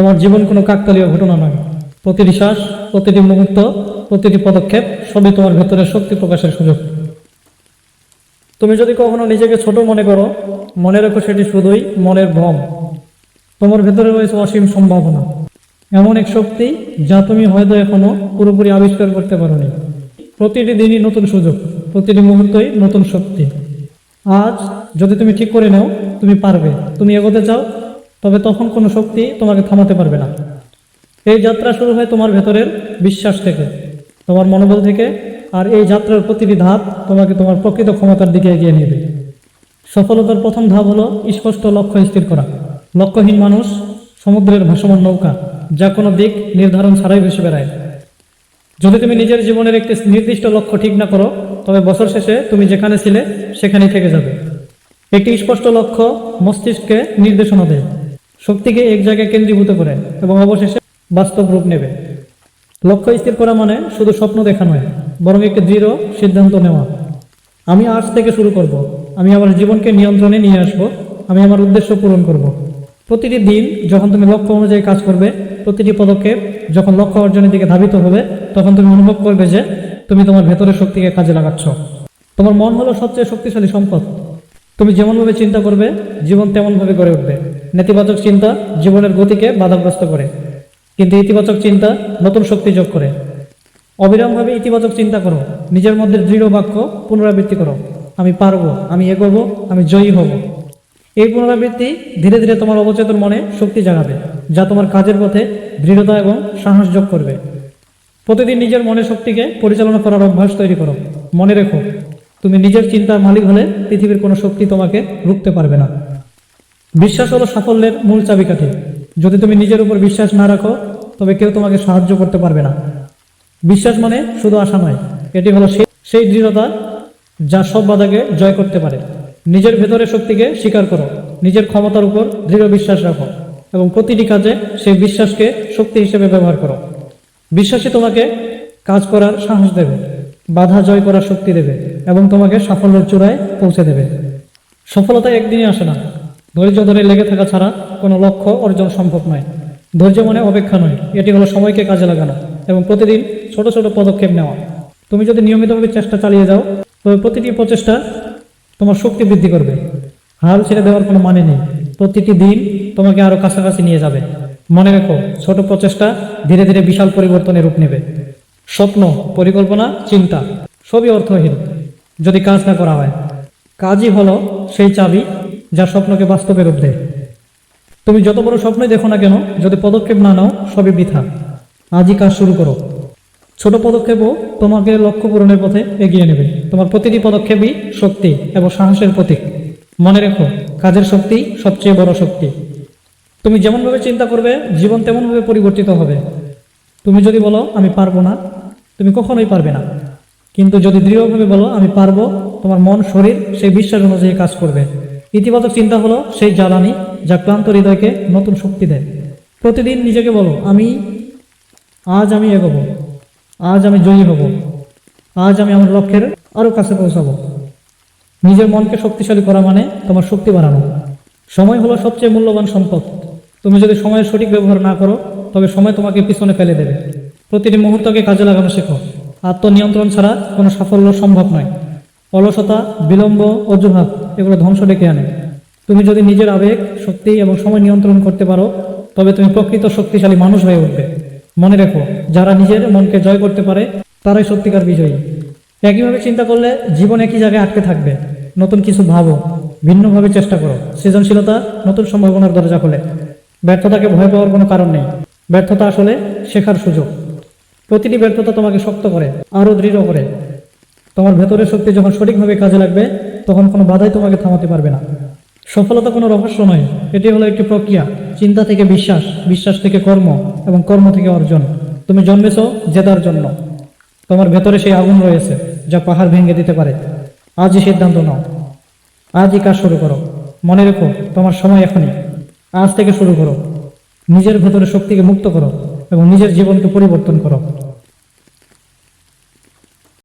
তোমার জীবন কোনো কাকতালীয় ঘটনা নয়। প্রতিটি শ্বাস, প্রতিটি মুহূর্ত, প্রতিটি পদক্ষেপ সবই তোমার ভেতরে শক্তি প্রকাশের সুযোগ। তুমি যদি কখনো নিজেকে ছোট মনে করো, মনে রেখো সেটি শুধুই মনের ভ্রম। তোমার ভেতরে রয়েছে অসীম সম্ভাবনা। এমন এক শক্তি যা তুমি হয়তো এখনও পুরোপুরি আবিষ্কার করতে পারোনি। প্রতিটি দিনই নতুন সুযোগ, প্রতিটি মুহূর্তই নতুন শক্তি। আজ যদি তুমি ঠিক করে নাও, তুমি পারবে। তুমি এগোতে চাও তবে তখন কোনো শক্তি তোমাকে থামাতে পারবে না। এই যাত্রা শুরু হয় তোমার ভেতরের বিশ্বাস থেকে, তোমার মনোবল থেকে, আর এই যাত্রার প্রতিটি ধাপ তোমাকে তোমার প্রকৃত ক্ষমতার দিকে এগিয়ে নিয়ে নেবে সফলতার প্রথম ধাপ হলো স্পষ্ট লক্ষ্য স্থির করা। লক্ষ্যহীন মানুষ সমুদ্রের ভাসমান নৌকা, যা কোনো দিক নির্ধারণ ছাড়াই ভেসে বেড়ায়। যদি তুমি নিজের জীবনের একটি নির্দিষ্ট লক্ষ্য ঠিক না করো, তবে বছর শেষে তুমি যেখানে ছিলে সেখানেই থেকে যাবে। একটি স্পষ্ট লক্ষ্য মস্তিষ্ককে নির্দেশনা দেয়। শক্তিকে এক জায়গায় কেন্দ্রীভূত করে এবং অবশেষে বাস্তব রূপ নেবে। লক্ষ্য স্থির করা মানে শুধু স্বপ্ন দেখা নয়, বরং একটি দৃঢ় সিদ্ধান্ত নেওয়া। আমি আজ থেকে শুরু করব। আমি আমার জীবনকে নিয়ন্ত্রণে নিয়ে আসব। আমি আমার উদ্দেশ্য পূরণ করব। প্রতিটি দিন যখন তুমি লক্ষ্য অনুযায়ী কাজ করবে, প্রতিটি পদক্ষেপ যখন লক্ষ্য অর্জনের দিকে ধাবিত হবে, তখন তুমি অনুভব করবে যে তুমি তোমার ভেতরের শক্তিকে কাজে লাগাচ্ছ। তোমার মন হলো সবচেয়ে শক্তিশালী সম্পদ। তুমি যেমনভাবে চিন্তা করবে, জীবন তেমনভাবে গড়ে উঠবে। নেতিবাচক চিন্তা জীবনের গতিকে বাধাগ্রস্ত করে, কিন্তু ইতিবাচক চিন্তা নতুন শক্তি যোগ করে। অবিরামভাবে ইতিবাচক চিন্তা করো, নিজের মধ্যে দৃঢ় বাক্য পুনরাবৃত্তি করো। আমি পারব, আমি এগোবো, আমি জয়ী হব। এই পুনরাবৃত্তি ধীরে ধীরে তোমার অবচেতন মনে শক্তি জাগাবে, যা তোমার কাজের পথে দৃঢ়তা এবং সাহস যোগ করবে। প্রতিদিন নিজের মনের শক্তিকে পরিচালনা করার অভ্যাস তৈরি করো। মনে রেখো, তুমি নিজের চিন্তার মালিক হলে পৃথিবীর কোনো শক্তি তোমাকে রুখতে পারবে না। বিশ্বাস হলো সাফল্যের মূল চাবিকাঠি। যদি তুমি নিজের উপর বিশ্বাস না রাখো, তবে কেউ তোমাকে সাহায্য করতে পারবে না। বিশ্বাস মানে শুধু আশা নয়, এটি হলো সেই- দৃঢ়তা যা সব বাধাকে জয় করতে পারে। নিজের ভেতরের শক্তিকে স্বীকার করো, নিজের ক্ষমতার উপর দৃঢ় বিশ্বাস রাখো এবং প্রতিটি কাজে সেই বিশ্বাসকে শক্তি হিসেবে ব্যবহার করো। বিশ্বাসই তোমাকে কাজ করার সাহস দেবে, বাধা জয় করার শক্তি দেবে এবং তোমাকে সাফল্যের চূড়ায় পৌঁছে দেবে। সফলতা একদিনই আসে না ধৈর্য ধরে লেগে থাকা ছাড়া কোনো লক্ষ্য অর্জন সম্ভব নয়। ধৈর্য মনে অপেক্ষা নয়। এটি হলো সময়কে কাজে লাগানো এবং প্রতিদিন ছোট ছোট পদক্ষেপ নেওয়া। তুমি যদি নিয়মিতভাবে চেষ্টা চালিয়ে যাও, তবে প্রতিটি প্রচেষ্টা তোমার শক্তি বৃদ্ধি করবে। হাল ছেড়ে দেওয়ার কোনো মানে নেই। প্রতিটি দিন তোমাকে আরও কাছাকাছি নিয়ে যাবে। মনে রেখো, ছোট প্রচেষ্টা ধীরে ধীরে বিশাল পরিবর্তনের রূপ নেবে। স্বপ্ন, পরিকল্পনা, চিন্তা সবই অর্থহীন। যদি কাজ না করা হয়, কাজই হলো সেই চাবি যা স্বপ্নকে বাস্তবে রূপ দেয়। তুমি যত বড় স্বপ্নই দেখো না কেন, যদি পদক্ষেপ না নাও, সবই বৃথা। আজই কাজ শুরু করো। ছোট পদক্ষেপও তোমাকে লক্ষ্য পূরণের পথে এগিয়ে নেবে। তোমার প্রতিটি পদক্ষেপই শক্তি এবং সাহসের প্রতীক। মনে রেখো, কাজের শক্তি সবচেয়ে বড় শক্তি। তুমি যেমনভাবে চিন্তা করবে, জীবন তেমনভাবে পরিবর্তিত হবে। তুমি যদি বলো, আমি পারব না, তুমি কখনোই পারবে না। কিন্তু যদি দৃঢ়ভাবে বলো, আমি পারব, তোমার মন, শরীর, সেই বিশ্বাস অনুযায়ী কাজ করবে। ইতিবাচক চিন্তা হলো সেই জ্বালানি যা ক্লান্ত হৃদয়কে নতুন শক্তি দেয়। প্রতিদিন নিজেকে বলো, আমি, আজ আমি এগোবো। আজ আমি জয়ী হব। আজ আমি আমার লক্ষ্যের আরও কাছে পৌঁছাবো। নিজের মনকে শক্তিশালী করা মানে তোমার শক্তি বাড়ানো। সময় হলো সবচেয়ে মূল্যবান সম্পদ। তুমি যদি সময়ের সঠিক ব্যবহার না করো, তবে সময় তোমাকে পিছনে ফেলে দেবে। প্রতিটি মুহূর্তকে কাজে লাগানো শেখো। আত্মনিয়ন্ত্রণ ছাড়া কোনো সাফল্য সম্ভব নয়। অলসতা, বিলম্ব, অজুহাত এগুলো ধ্বংস ডেকে আনে। তুমি যদি নিজের আবেগ, শক্তি এবং সময় নিয়ন্ত্রণ করতে পারো, তবে তুমি প্রকৃত শক্তিশালী মানুষ হয়ে উঠবে। মনে রেখো, যারা নিজের মনকে জয় করতে পারে, তারাই সত্যিকার বিজয়ী। একইভাবে চিন্তা করলে জীবন একই জায়গায় আটকে থাকবে। নতুন কিছু ভাবো, ভিন্নভাবে চেষ্টা করো। সৃজনশীলতা নতুন সম্ভাবনার দরজা খোলে। ব্যর্থতাকে ভয় পাওয়ার কোনো কারণ নেই। ব্যর্থতা আসলে শেখার সুযোগ। প্রতিটি ব্যর্থতা তোমাকে শক্ত করে আরও দৃঢ় করে। তোমার ভেতরের শক্তি যখন সঠিকভাবে কাজে লাগবে তখন কোনো বাধাই তোমাকে থামাতে পারবে না। সফলতা কোনো রহস্য নয়। এটি হলো একটি প্রক্রিয়া। চিন্তা থেকে বিশ্বাস বিশ্বাস থেকে কর্ম এবং কর্ম থেকে অর্জন। তুমি জন্মেছ জেতার জন্য। তোমার ভেতরে সেই আগুন রয়েছে, যা পাহাড় ভেঙে দিতে পারে। আজই সিদ্ধান্ত নাও। আজই কাজ শুরু করো। মনে রেখো, তোমার সময় এখনই। আজ থেকে শুরু করো। নিজের ভেতরে শক্তিকে মুক্ত করো এবং নিজের জীবনকে পরিবর্তন করো।